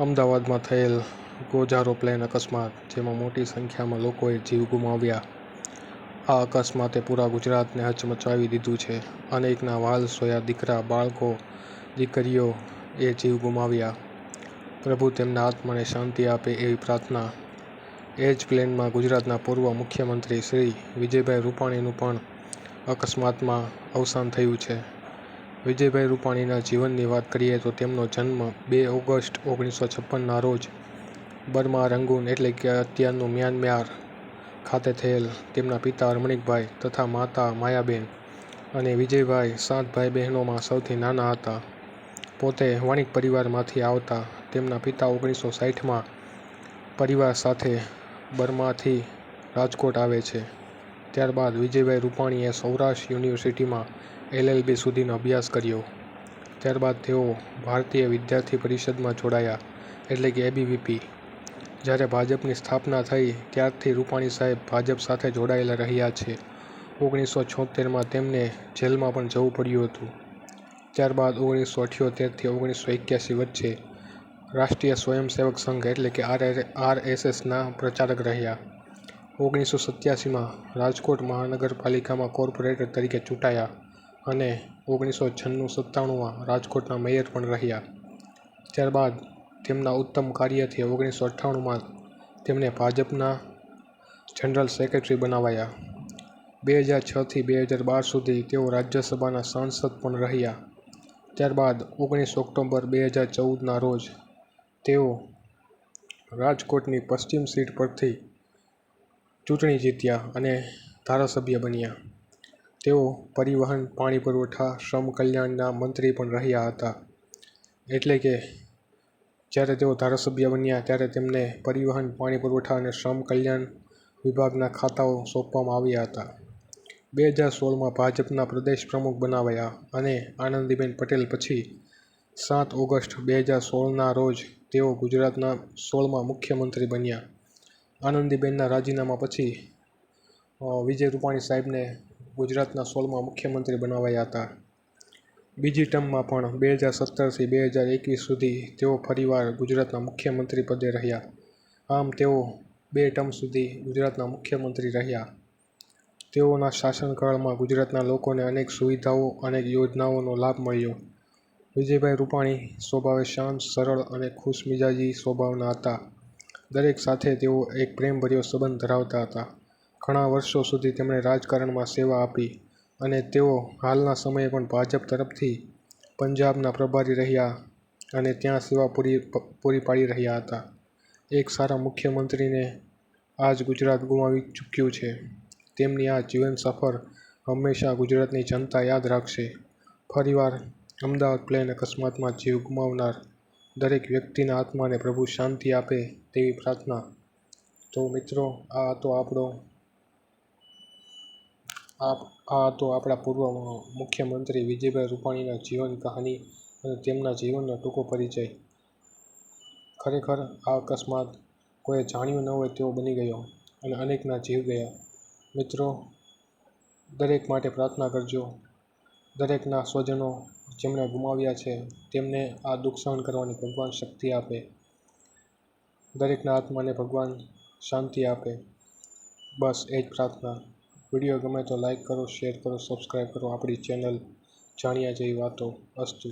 અમદાવાદમાં થયેલ ગોજારો પ્લેન અકસ્માત, જેમાં મોટી સંખ્યામાં લોકોએ જીવ ગુમાવ્યા. આ અકસ્માતે પૂરા ગુજરાતને હચમચાવી દીધું છે. અનેકના વાલ સોયા, દીકરા, બાળકો, દીકરીઓ એ જીવ ગુમાવ્યા. પ્રભુ તેમના આત્માને શાંતિ આપે એવી પ્રાર્થના. એ જ પ્લેનમાં ગુજરાતના પૂર્વ મુખ્યમંત્રી શ્રી વિજયભાઈ રૂપાણીનું પણ અકસ્માતમાં અવસાન થયું છે. વિજયભાઈ રૂપાણીના જીવનની વાત કરીએ તો તેમનો જન્મ બે ઓગસ્ટ ઓગણીસો છપ્પનના રોજ બર્મા રંગૂન એટલે કે અત્યારનું મ્યાનમાર ખાતે થયેલ તેમના પિતા રમણીકભાઈ તથા માતા માયાબેન અને વિજયભાઈ સાત ભાઈ બહેનોમાં સૌથી નાના હતા. પોતે વણિક પરિવારમાંથી આવતા તેમના પિતા ઓગણીસો સાઠમાં પરિવાર સાથે બર્માથી રાજકોટ આવે છે. ત્યારબાદ વિજયભાઈ રૂપાણીએ સૌરાષ્ટ્ર યુનિવર્સિટીમાં એલએલબી સુધીનો અભ્યાસ કર્યો. ત્યારબાદ તેઓ ભારતીય વિદ્યાર્થી પરિષદમાં જોડાયા, એટલે કે એબીવીપી. જ્યારે ભાજપની સ્થાપના થઈ, ત્યારથી રૂપાણી સાહેબ ભાજપ સાથે જોડાયેલા રહ્યા છે. ઓગણીસો છોતેરમાં તેમને જેલમાં પણ જવું પડ્યું હતું. ત્યારબાદ ઓગણીસો અઠ્યોતેરથી ઓગણીસો એક્યાસી વચ્ચે રાષ્ટ્રીય સ્વયંસેવક સંઘ, એટલે કે આરએસએસના પ્રચારક રહ્યા. ઓગણીસો સત્યાસીમાં રાજકોટ મહાનગરપાલિકામાં કોર્પોરેટર તરીકે ચૂંટાયા અને ઓગણીસો છન્નું સત્તાણુંમાં રાજકોટના મેયર પણ રહ્યા. ત્યારબાદ તેમના ઉત્તમ કાર્યથી ઓગણીસો અઠ્ઠાણુંમાં તેમને ભાજપના જનરલ સેક્રેટરી બનાવાયા. બે હજાર છથી બે હજાર બાર સુધી તેઓ રાજ્યસભાના સાંસદ પણ રહ્યા. ત્યારબાદ ઓગણીસ ઓક્ટોબર બે હજાર ચૌદના રોજ તેઓ રાજકોટની પશ્ચિમ સીટ પરથી ચૂંટણી જીત્યા અને ધારાસભ્ય બન્યા. તેઓ પરિવહન, પાણી પુરવઠા, શ્રમ કલ્યાણના મંત્રી પણ રહ્યા હતા. એટલે કે જ્યારે તેઓ ધારાસભ્ય બન્યા ત્યારે તેમને પરિવહન, પાણી પુરવઠા અને શ્રમ કલ્યાણ વિભાગના ખાતાઓ સોંપવામાં આવ્યા હતા. બે હજાર સોળમાં ભાજપના પ્રદેશ પ્રમુખ બનાવાયા અને આનંદીબેન પટેલ પછી સાત ઓગસ્ટ બે હજાર સોળના રોજ તેઓ ગુજરાતના સોળમાં મુખ્યમંત્રી બન્યા. આનંદીબેનના રાજીનામા પછી વિજય રૂપાણી સાહેબને ગુજરાતના સોળમાં મુખ્યમંત્રી બનાવાયા હતા. બીજી ટર્મમાં પણ બે હજાર સત્તરથી બે હજાર એકવીસ સુધી તેઓ ફરીવાર ગુજરાતના મુખ્યમંત્રી પદે રહ્યા. આમ તેઓ બે ટર્મ સુધી ગુજરાતના મુખ્યમંત્રી રહ્યા. તેઓના શાસનકાળમાં ગુજરાતના લોકોને અનેક સુવિધાઓ, અનેક યોજનાઓનો લાભ મળ્યો. વિજયભાઈ રૂપાણી સ્વભાવે શાંત, સરળ અને ખુશમિજાજી સ્વભાવના હતા. દરેક સાથે તેઓ એક પ્રેમભર્યો સંબંધ ધરાવતા હતા. ઘણા વર્ષો સુધી તેમણે રાજકારણમાં સેવા આપી અને તેઓ હાલના સમયે પણ ભાજપ તરફથી પંજાબના પ્રભારી રહ્યા અને ત્યાં સેવા પૂરી પૂરી પાડી રહ્યા હતા. એક સારા મુખ્યમંત્રીને આજ ગુજરાત ગુમાવી ચૂક્યું છે. તેમની આ જીવન સફર હંમેશા ગુજરાતની જનતા યાદ રાખશે. ફરીવાર અમદાવાદ પ્લેન અકસ્માતમાં જીવ ગુમાવનાર દરેક વ્યક્તિના આત્માને પ્રભુ શાંતિ આપે તેવી પ્રાર્થના. તો મિત્રો, આ હતો આપણો આ હતો આપણા પૂર્વ મુખ્યમંત્રી વિજયભાઈ રૂપાણીના જીવન કહાની અને તેમના જીવનનો ટૂંકો પરિચય. ખરેખર આ અકસ્માત કોઈએ જાણ્યું ન હોય તેવો બની ગયો અને અનેકના જીવ ગયા. મિત્રો, દરેક માટે પ્રાર્થના કરજો. દરેકના સ્વજનો જેમણે ગુમાવ્યા છે, તેમને આ દુઃખ સહન કરવાની ભગવાન શક્તિ આપે. દરેકના આત્માને ભગવાન શાંતિ આપે. બસ એ જ પ્રાર્થના. વીડિયો ગમે તો લાઈક કરો, શેર કરો, સબસ્ક્રાઈબ કરો. આપણી ચેનલ જાણ્યા જેવી વાતો. અસ્તુ.